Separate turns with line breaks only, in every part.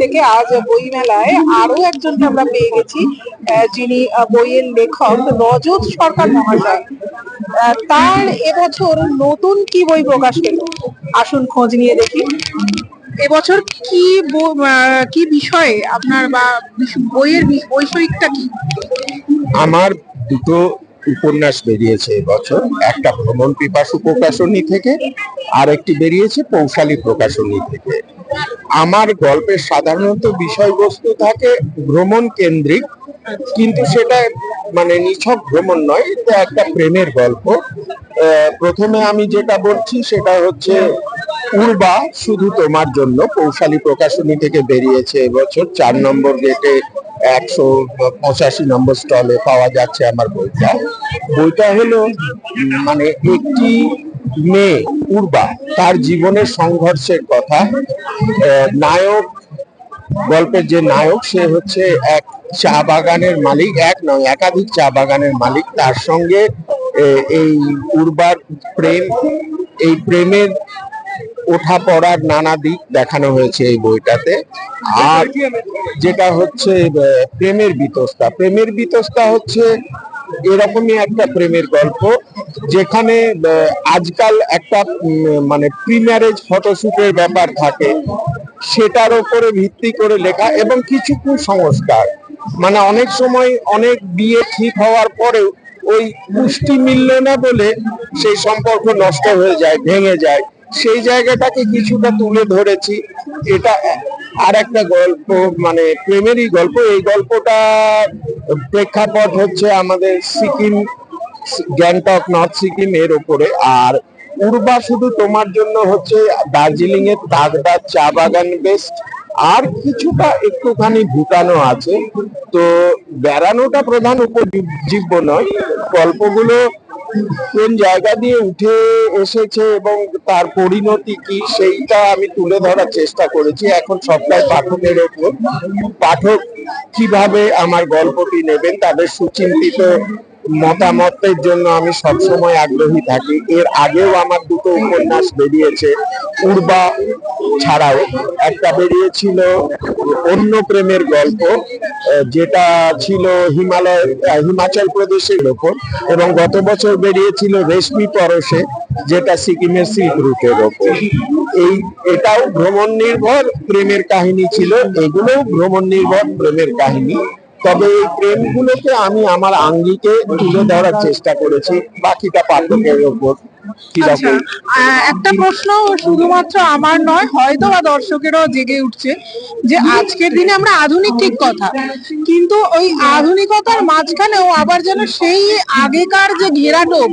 থেকে আজ বইমেলায় আরও একজনকে আমরা পেয়ে গেছি যিনি বইয়ের লেখক রজত সরকার মহাশয়। তার এবছর নতুন কি বই প্রকাশ পেল? আসুন খোঁজ নিয়ে দেখি। এবছর কি কি বিষয়ে আপনার বা বইয়ের বৈষয়িকটা কি?
আমার দুটো উপন্যাস বেরিয়েছে এবছর। একটা ভ্রমণ পিপাসু প্রকাশনী থেকে আর একটি বেরিয়েছে পৌশালী প্রকাশনী থেকে। আমার গল্পের সাধারণত বিষয়বস্তু থাকে ভ্রমণ কেন্দ্রিক, কিন্তু সেটা মানে নিছক ভ্রমণ নয়, এটা একটা প্রেমের গল্প। প্রথমে আমি যেটা বলছি সেটা হচ্ছে, উর্বা শুধু তোমার জন্য পৌশালী প্রকাশনী থেকে বেরিয়েছে এবছর, চার নম্বর গেটে একশো পঁচাশি নম্বর স্টলে পাওয়া যাচ্ছে আমার বইটা। বইটা হলো মানে একটি মেয়ে উর্বা তার জীবনের সংঘর্ষের কথা। নায়ক, গল্পের যে নায়ক, সে হচ্ছে এক চা বাগানের মালিক, এক নয়, একাধিক চা বাগানের মালিক। তার সঙ্গে এই উর্বার প্রেম, এই প্রেমের ওঠা পড়ার নানা দিক দেখানো হয়েছে এই বইটাতে। আর যেটা হচ্ছে প্রেমের বিতস্তা। প্রেমের বিতস্তা হচ্ছে এরকমই একটা প্রেমের গল্প, যেখানে আজকাল একটা মানে প্রি ম্যারেজ ফটোশুটের ব্যাপার থাকে, সেটার ওপরে ভিত্তি করে লেখা এবং কিছু কুসংস্কার। মানে অনেক সময় অনেক বিয়ে ঠিক হওয়ার পরেও ওই পুষ্টি মিলল না বলে সেই সম্পর্ক নষ্ট হয়ে যায়, ভেঙে যায়। সেই জায়গাটাকে কিছুটা তুলে ধরেছি, এটা আর একটা গল্প মানে প্রেমেরই গল্প। এই গল্পটা প্রেক্ষাপট হচ্ছে আমাদের সিকিম, গ্যাংটক, নর্থ সিকিম এর উপরে। আর উর্বা শুধু তোমার জন্য হচ্ছে দার্জিলিং এর তাগদা চা বাগান বেস্ট আর কিছুটা একটুখানি ভুটানও আছে। তো বেড়ানোটা প্রধান উপজীব্য নয়, গল্পগুলো কোন জায়গা দিয়ে উঠে এসেছে এবং তার পরিণতি কি, সেইটা আমি তুলে ধরার চেষ্টা করেছি। এখন সবটাই পাঠকের ওপর। পাঠক কীভাবে আমার গল্পটি নেবেন, তাদের সুচিন্তিত মতামতের জন্য আমি সবসময় আগ্রহী থাকি। এর আগেও আমার দুটো উপন্যাস বেরিয়েছে, উর্বা ছাড়াও। একটা বেরিয়েছিল অন্য প্রেমের গল্প যেটা ছিল হিমালয় হিমাচল প্রদেশের ওপর এবং গত বছর বেরিয়েছিল রেশমি পরশে, যেটা সিকিমের সিল্ক রুটের ওপর। এই, এটাও ভ্রমণ নির্ভর, প্রেমের কাহিনী ছিল, এগুলোও ভ্রমণ নির্ভর, প্রেমের কাহিনী। তবে এই প্রেমগুলোকে আমি আমার আঙ্গিকে তুলে ধরার চেষ্টা করেছি, বাকিটা পাঠকের ওপর।
একটা প্রশ্ন শুধুমাত্র আমার নয় হয়তো বা দর্শকেরও জেগে উঠছে যে আজকের দিনে আমরা আধুনিক ঠিক কথা। কিন্তু ওই আধুনিকতার মাঝখানেও আবার যেন সেই আগেকার যে ঘেরাটোপ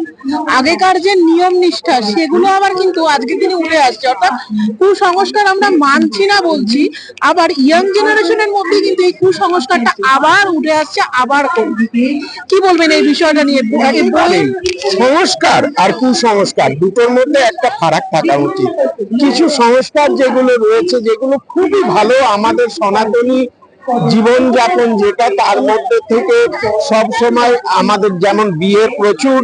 আগেকার যে নিয়ম নিষ্ঠা সেগুলো আবার কিন্তু আজকের দিনে উঠে আসছে। অর্থাৎ কুসংস্কার আমরা মানছি না বলছি আবার ইয়াং জেনারেশনের মধ্যে কিন্তু এই কুসংস্কারটা আবার উঠে আসছে আবার কি বলবেন এই বিষয়টা নিয়ে?
সংস্কার আর কুসংস্কার, দুটোর মধ্যে একটা ফারাক থাকা উচিত কিছু সংস্কার যেগুলো রয়েছে, যেগুলো খুবই ভালো আমাদের সনাতনী জীবনযাপন যেটা, তার মধ্যে থেকে সব সময় আমাদের যেমন বিয়ের প্রচুর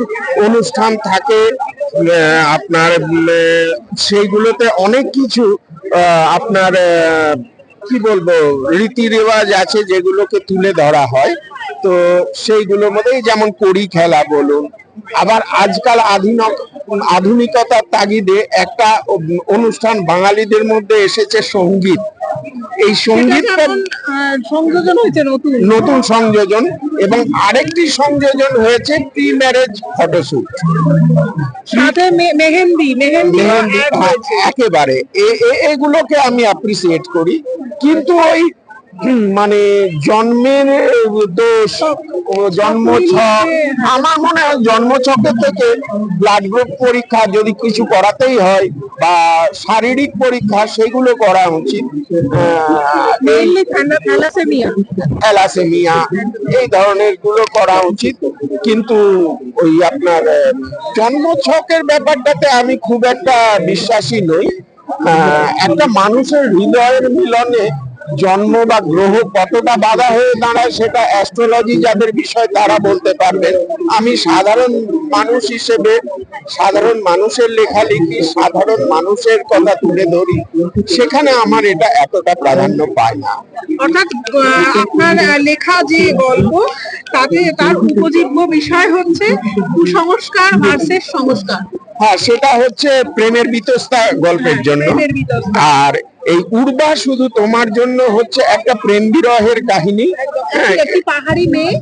অনুষ্ঠান থাকে আপনার সেইগুলোতে অনেক কিছু আপনার কি বলব, রীতি রেওয়াজ আছে যেগুলোকে তুলে ধরা হয়। তো সেইগুলোর মধ্যে এই যেমন করি খেলা বলুন আবার আজকাল আধুনিক আধুনিকতার তাগিদে একটা অনুষ্ঠান বাঙালিদের মধ্যে এসেছে সংগীত। এই
আহ, সংযোজন হয়েছে নতুন।
নতুন সংযোজন এবং আরেকটি সংযোজন হয়েছে প্রি ম্যারেজ ফটোশুট।
সাথে মেহেন্দি মেহেন্দি
হ্যাঁ। একেবারে। এগুলোকে আমি অ্যাপ্রিসিয়েট করি। কিন্তু ওই মানে জন্মের দোষ ও জন্মছক। আমার মনে হয় জন্মছকের থেকে ব্লাড গ্রুপ পরীক্ষা যদি কিছু করাতেই হয় বা শারীরিক পরীক্ষা সেগুলো করা উচিত।
থ্যালাসেমিয়া
এই ধরনেরগুলো করা উচিত। কিন্তু ওই আপনার জন্মছকের ব্যাপারটাতে আমি খুব একটা বিশ্বাসী নই। একটা মানুষের হৃদয়ের মিলনে জন্ম বা গ্রহ কতটা বাধা হয়ে দাঁড়ায় সেটা অ্যাস্ট্রোলজি যাদের বিষয় তারা বলতে পারবেন আমি সাধারণ মানুষ হিসেবে সাধারণ মানুষের লেখালেখি সাধারণ মানুষের কথা তুলে ধরি, সেখানে আমার এটা এতটা প্রাধান্য পায় না।
অর্থাৎ আপনার লেখা যে গল্প, তাতে তার উপজীব্য বিষয় হচ্ছে কুসংস্কার ভার্সেস সংস্কার।
হ্যাঁ সেটা হচ্ছে প্রেমের বিতস্তা গল্পের জন্য। আর এই উর্বা শুধু তোমার জন্য হচ্ছে একটা প্রেম বিরহের কাহিনী হ্যাঁ
পাহাড়ি মেয়ে।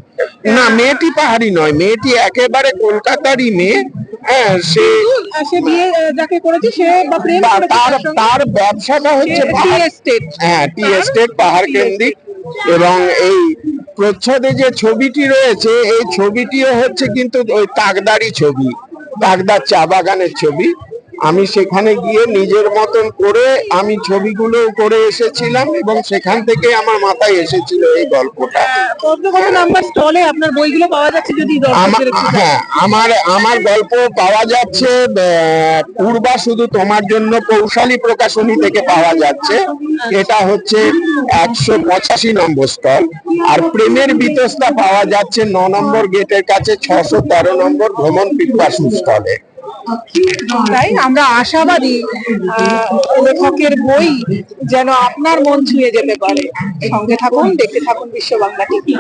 না মেয়েটি পাহাড়ি নয় মেয়েটি একেবারে কলকাতারই মেয়ে। হ্যাঁ সে
বিয়ে যাকে করেছে সে বা প্রেম
তা-
করেছে
তার
তার
ব্যবসাটা হচ্ছে হ্যাঁ টি এস্টেট পাহাড় কেন্দ্রিক। এবং এই প্রচ্ছদে যে ছবিটি রয়েছে এই ছবিটিও হচ্ছে কিন্তু ওই তাকদারি ছবি। তাকদার চা বাগানের ছবি আমি সেখানে গিয়ে নিজের মতন করে আমি ছবিগুলো করে এসেছিলাম এবং সেখান থেকে আমার মাথায় এসেছিল এই গল্পটা।
কত কত নাম্বার স্টলে আপনার বইগুলো পাওয়া যাচ্ছে যদি
আমার হ্যাঁ আমার আমার গল্প পাওয়া যাচ্ছে পূর্বা শুধু তোমার জন্য কৌশালী প্রকাশনী থেকে পাওয়া যাচ্ছে। এটা হচ্ছে একশো পঁচাশি নম্বর স্টল। আর প্রেমের বিতস্তা পাওয়া যাচ্ছে ন নম্বর গেটের কাছে ছশো তেরো নম্বর ভ্রমণ পিপাসু স্টলে।
তাই আমরা আশাবাদী লেখকের বই যেন আপনার মন ছুঁয়ে যেতে পারে। সঙ্গে থাকুন, দেখতে থাকুন বিশ্ব বাংলা টিভি।